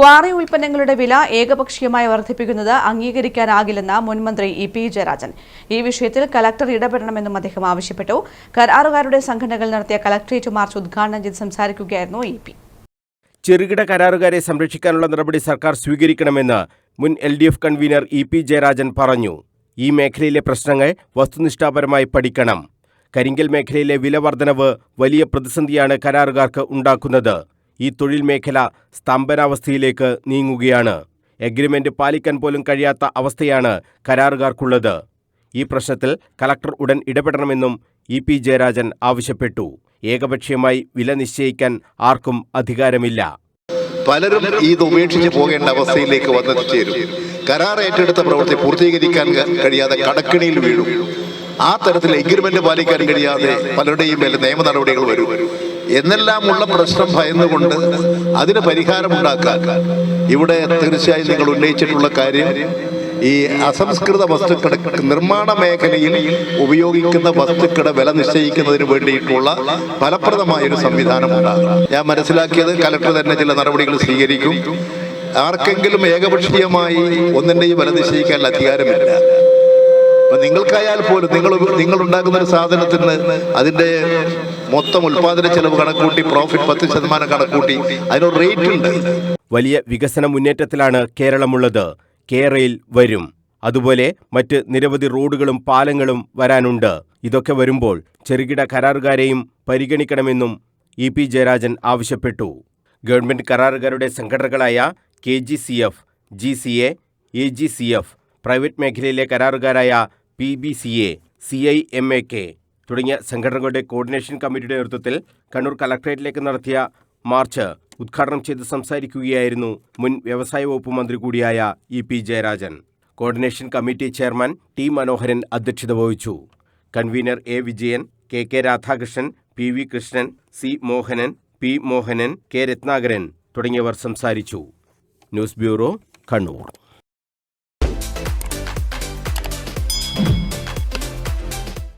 Quarry ഉൽപ്പന്നങ്ങളുടെ വില ഏകപക്ഷീയമായി വർദ്ധിപ്പിക്കുന്നത് അംഗീകരിക്കാനാകില്ലെന്ന് മുൻമന്ത്രി ഇ പി ജയരാജൻ. ഈ വിഷയത്തിൽ കലക്ടർ ഇടപെടണമെന്നും അദ്ദേഹം ആവശ്യപ്പെട്ടു. കരാറുകാരുടെ സംഘടനകൾ നടത്തിയ കലക്ടറേറ്റ് മാർച്ച് ഉദ്ഘാടനം ചെയ്ത് സംസാരിക്കുകയായിരുന്നു ഇ പി. ചെറുകിട കരാറുകാരെ സംരക്ഷിക്കാനുള്ള നടപടി സർക്കാർ സ്വീകരിക്കണമെന്ന് മുൻ L D F convener E P Jayarajan പറഞ്ഞു. ഈ മേഖലയിലെ പ്രശ്നങ്ങൾ വസ്തുനിഷ്ഠാപരമായി പഠിക്കണം. കരിങ്കൽ മേഖലയിലെ വില വർധനവ് വലിയ പ്രതിസന്ധിയാണ് കരാറുകാർക്ക് ഉണ്ടാക്കുന്നത്. ഈ തൊഴിൽ മേഖല സ്തംഭനാവസ്ഥയിലേക്ക് നീങ്ങുകയാണ്. എഗ്രിമെന്റ് പാലിക്കാൻ പോലും കഴിയാത്ത അവസ്ഥയാണ് കരാറുകാർക്കുള്ളത്. ഈ പ്രശ്നത്തിൽ കലക്ടർ ഉടൻ ഇടപെടണമെന്നും ഇ പി ജയരാജൻ ആവശ്യപ്പെട്ടു. ഏകപക്ഷീയമായി വില നിശ്ചയിക്കാൻ ആർക്കും അധികാരമില്ല. പലരും ഇത് ഉപേക്ഷിച്ച് പോകേണ്ട അവസ്ഥയിലേക്ക് വന്നെത്തിച്ചേരും കരാർ ഏറ്റെടുത്ത പ്രവൃത്തി പൂർത്തീകരിക്കാൻ കഴിയാതെ കടക്കിണിയിൽ വീഴും. ആ തരത്തിൽ എഗ്രിമെന്റ് പാലിക്കാൻ കഴിയാതെ പലരുടെയും മേലെ നിയമ നടപടികൾ വരും. എന്നെല്ലാം ഉള്ള പ്രശ്നം ഭയന്നുകൊണ്ട് അതിന് പരിഹാരമുണ്ടാക്കാൻ ഇവിടെ തീർച്ചയായും നിങ്ങൾ ഉന്നയിച്ചിട്ടുള്ള കാര്യം ഈ അസംസ്കൃത വസ്തുക്കളുടെ നിർമ്മാണ മേഖലയിൽ ഉപയോഗിക്കുന്ന വസ്തുക്കളുടെ വില നിശ്ചയിക്കുന്നതിന് വേണ്ടിയിട്ടുള്ള ഫലപ്രദമായ ഒരു സംവിധാനം ഉണ്ടാകും ഞാൻ മനസ്സിലാക്കിയത് കലക്ടർ തന്നെ ചില നടപടികൾ സ്വീകരിക്കും. ആർക്കെങ്കിലും ഏകപക്ഷീയമായി ഒന്നിന്റെയും വില നിശ്ചയിക്കാൻ അധികാരമില്ല. അപ്പൊ നിങ്ങൾക്കായാൽ പോലും നിങ്ങൾ നിങ്ങൾ ഉണ്ടാക്കുന്ന ഒരു സാധനത്തിന് അതിന്റെ മൊത്തം ഉൽപാദന ചെലവ് കണക്കൂട്ടി പ്രോഫിറ്റ് പത്ത് ശതമാനം കണക്കൂട്ടി അതിനൊരു റേറ്റ് ഉണ്ട്. വലിയ വികസന മുന്നേറ്റത്തിലാണ് കേരളമുള്ളത്. കേരയിൽ വരും. അതുപോലെ മറ്റ് നിരവധി റോഡുകളും പാലങ്ങളും വരാനുണ്ട്. ഇതൊക്കെ വരുമ്പോൾ ചെറുകിട കരാറുകാരെയും പരിഗണിക്കണമെന്നും ഇ പി ജയരാജൻ ആവശ്യപ്പെട്ടു. ഗവൺമെന്റ് കരാറുകാരുടെ സംഘടനകളായ K G C F G C A A G C F private മേഖലയിലെ കരാറുകാരായ P B C A C I M A K തുടങ്ങിയ സംഘടനകളുടെ കോർഡിനേഷൻ കമ്മിറ്റിയുടെ നേതൃത്വത്തിൽ കണ്ണൂർ കലക്ട്രേറ്റിലേക്ക് നടത്തിയ മാർച്ച് ഉദ്ഘാടനം ചെയ്ത് സംസാരിക്കുകയായിരുന്നു മുൻ വ്യവസായ വകുപ്പ് മന്ത്രി കൂടിയായ E P Jayarajan. Coordination committee chairman T Manoharan അധ്യക്ഷത വഹിച്ചു. Convener A Vijayan K K Radhakrishnan P V Krishnan C Mohanan P Mohanan K Ratnakaran തുടങ്ങിയവർ സംസാരിച്ചു. News bureau Kannur.